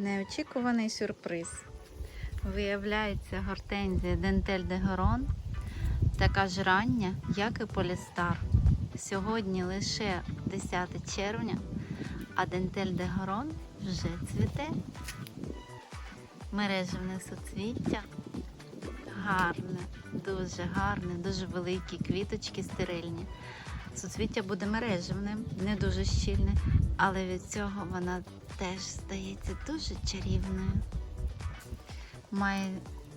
Неочікуваний сюрприз. Виявляється, гортензія Дентель де Горон така ж рання, як і Полістар. Сьогодні лише 10 червня, а Дентель де Горон вже цвіте. Мережевне суцвіття. Гарне, дуже гарне, дуже великі квіточки стерильні. Суцвіття буде мережевним, не дуже щільне, але від цього вона теж стається дуже чарівною. Має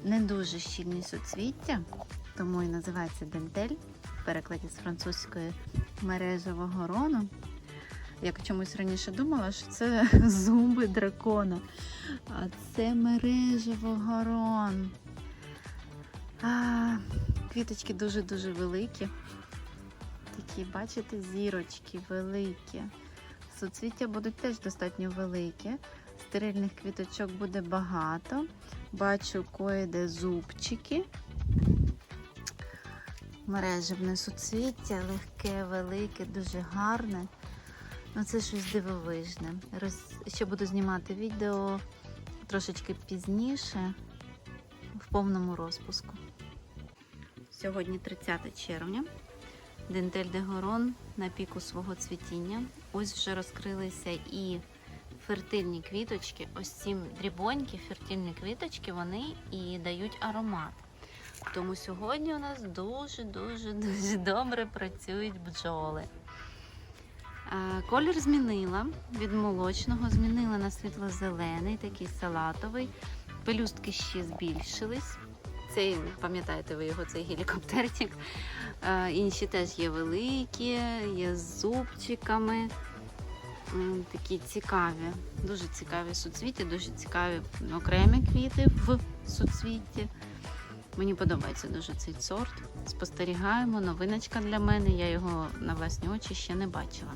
не дуже щільні суцвіття, тому і називається дентель в перекладі з французької мережевого рону. Я чомусь раніше думала, що це зуби дракона, а це мережево горон. А, квіточки дуже-дуже великі. Такі, бачите, зірочки великі. Суцвіття будуть теж достатньо великі. Стерильних квіточок буде багато. Бачу коїде зубчики. Мережевне суцвіття, легке, велике, дуже гарне. Ну, це щось дивовижне. Роз... Ще буду знімати відео трошечки пізніше, в повному розпуску. Сьогодні 30 червня. Дентель де на піку свого цвітіння. Ось вже розкрилися і фертильні квіточки. Ось ці дрібонькі фертильні квіточки, вони і дають аромат. Тому сьогодні у нас дуже-дуже дуже добре працюють бджоли. Колір змінила від молочного, змінила на світло-зелений, такий салатовий. Пелюстки ще збільшились. Цей, пам'ятаєте ви його, цей гелікоптерчик. Е, Інші теж є великі, є з зубчиками. Такі цікаві, дуже цікаві суцвіття, дуже цікаві окремі квіти в суцвітті. Мені подобається дуже цей сорт. Спостерігаємо, новиночка для мене. Я його на власні очі ще не бачила.